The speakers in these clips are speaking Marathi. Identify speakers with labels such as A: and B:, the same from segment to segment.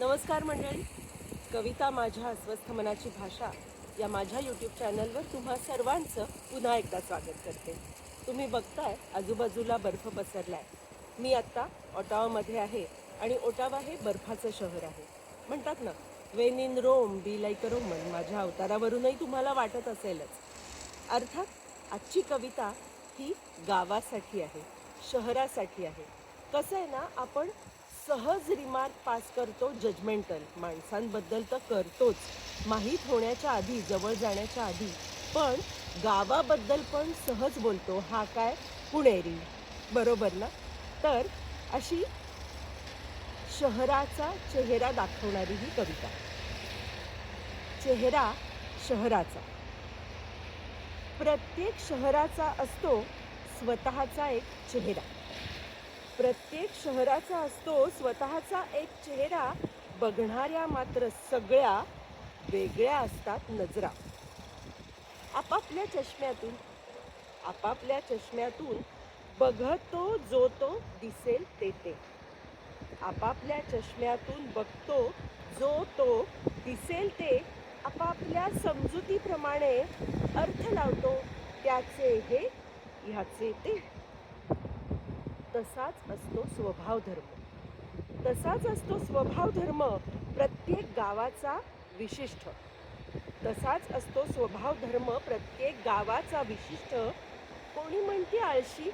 A: नमस्कार मंडळी. कविता माझ्या अस्वस्थ मनाची भाषा या माझ्या यूट्यूब चॅनलवर तुम्हा सर्वांचं पुन्हा एकदा स्वागत करते. तुम्ही बघताय आजूबाजूला बर्फ पसरलाय. मी आत्ता ओटावामध्ये आहे आणि ओटावा हे बर्फाचं शहर आहे. म्हणतात ना when in Rome be like Roman माझ्या अवतारावरूनही तुम्हाला वाटत असेलच. अर्थात आजची कविता ही गावासाठी आहे शहरासाठी आहे. कसं आहे ना आपण सहज रिमार्क पास करतो जजमेंटल माणसांबद्दल तर करतोच. माहीत होण्याच्या आधी जवळ जाण्याच्या आधी. पण गावाबद्दल पण सहज बोलतो. हा काय? पुणेरी. बरोबर ना? तर अशी शहराचा चेहरा दाखवणारी ही कविता. चेहरा शहराचा. प्रत्येक शहराचा असतो स्वतःचा एक चेहरा. प्रत्येक शहराचा असतो स्वतःचा एक चेहरा बघणाऱ्या मात्र सगळ्या वेगळ्या असतात नजरा. आपापल्या चष्म्यातून आपापल्या चष्म्यातून बघतो जो तो दिसेल ते ते. आपापल्या चष्म्यातून बघतो जो तो दिसेल ते. आपापल्या समजुतीप्रमाणे अर्थ लावतो त्याचे हे ह्याचे ते. तसाच असतो स्वभाव धर्म तसाच असतो स्वभाव धर्म प्रत्येक गावाचा विशिष्ट. तसाच असतो स्वभाव धर्म प्रत्येक गावाचा विशिष्ट. कोणी म्हणती आळशी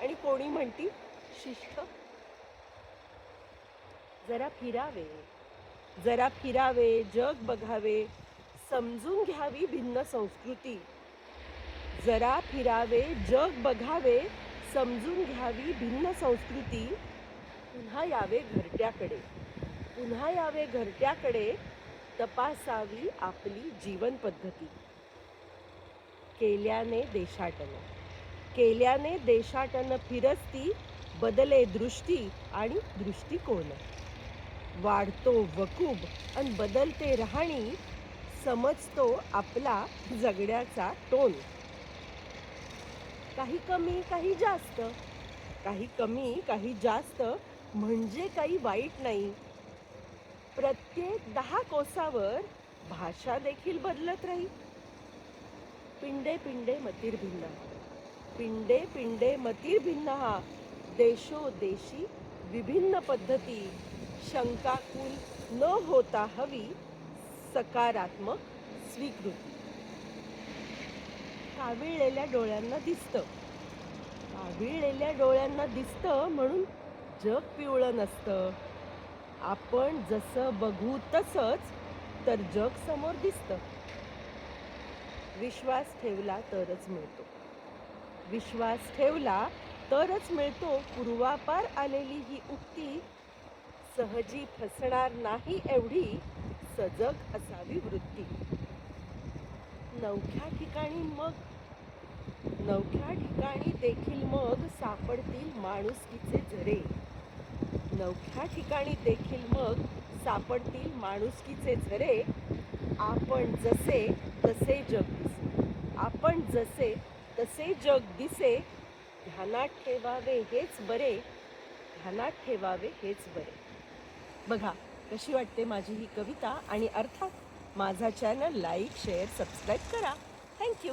A: आणि कोणी म्हणती शिष्ट. जरा फिरावे. जरा फिरावे जग बघावे समजून घ्यावी भिन्न संस्कृती. जरा फिरावे जग बघावे समजून घ्यावी भिन्न संस्कृती पुन्हा यावे घरट्याकडे. पुन्हा यावे घरट्याकडे तपासावी आपली जीवन पद्धती. केल्याने देशाटन. केल्याने देशाटन फिरस्ती बदले दृष्टी आणि दृष्टिकोन. वाढतो वकूब आणि बदलते राहणी समजतो आपला जगण्याचा टोन. काही कमी काही जास्त. काही कमी काही जास्त म्हणजे काही वाईट नाही. प्रत्येक दहा कोसावर भाषा देखील बदलत राही पिंडे पिंडे मतीर भिन्न. पिंडे पिंडे मतीर भिन्न हा देशोदेशी विभिन्न पद्धती. शंकाकुल न होता हवी सकारात्मक स्वीकृती. काविळलेल्या डोळ्यांना दिसतं. काविळलेल्या डोळ्यांना दिसतं म्हणून जग पिवळं नसतं. आपण जसं बघू तसंच तर जग समोर दिसतं. विश्वास ठेवला तरच मिळतो. विश्वास ठेवला तरच मिळतो. पूर्वापार आलेली ही उक्ती सहजी फसणार नाही एवढी सजग असावी वृत्ती. नवख्या ठिकाणी मग नवख्या ठिकाणी देखील मग सापडतील माणुसकीचे झरे. नवख्या ठिकाणी देखील मग सापडतील माणुसकीचे झरे. आपण जसे तसे जग दिसे. आपण जसे तसे जग दिसे. ध्यानात ठेवावे हेच बरे. ध्यानात ठेवावे हेच बरे. बघा कशी वाटते माझी ही कविता आणि अर्थात माझा चॅनल लाईक शेअर सबस्क्राईब करा. Thank you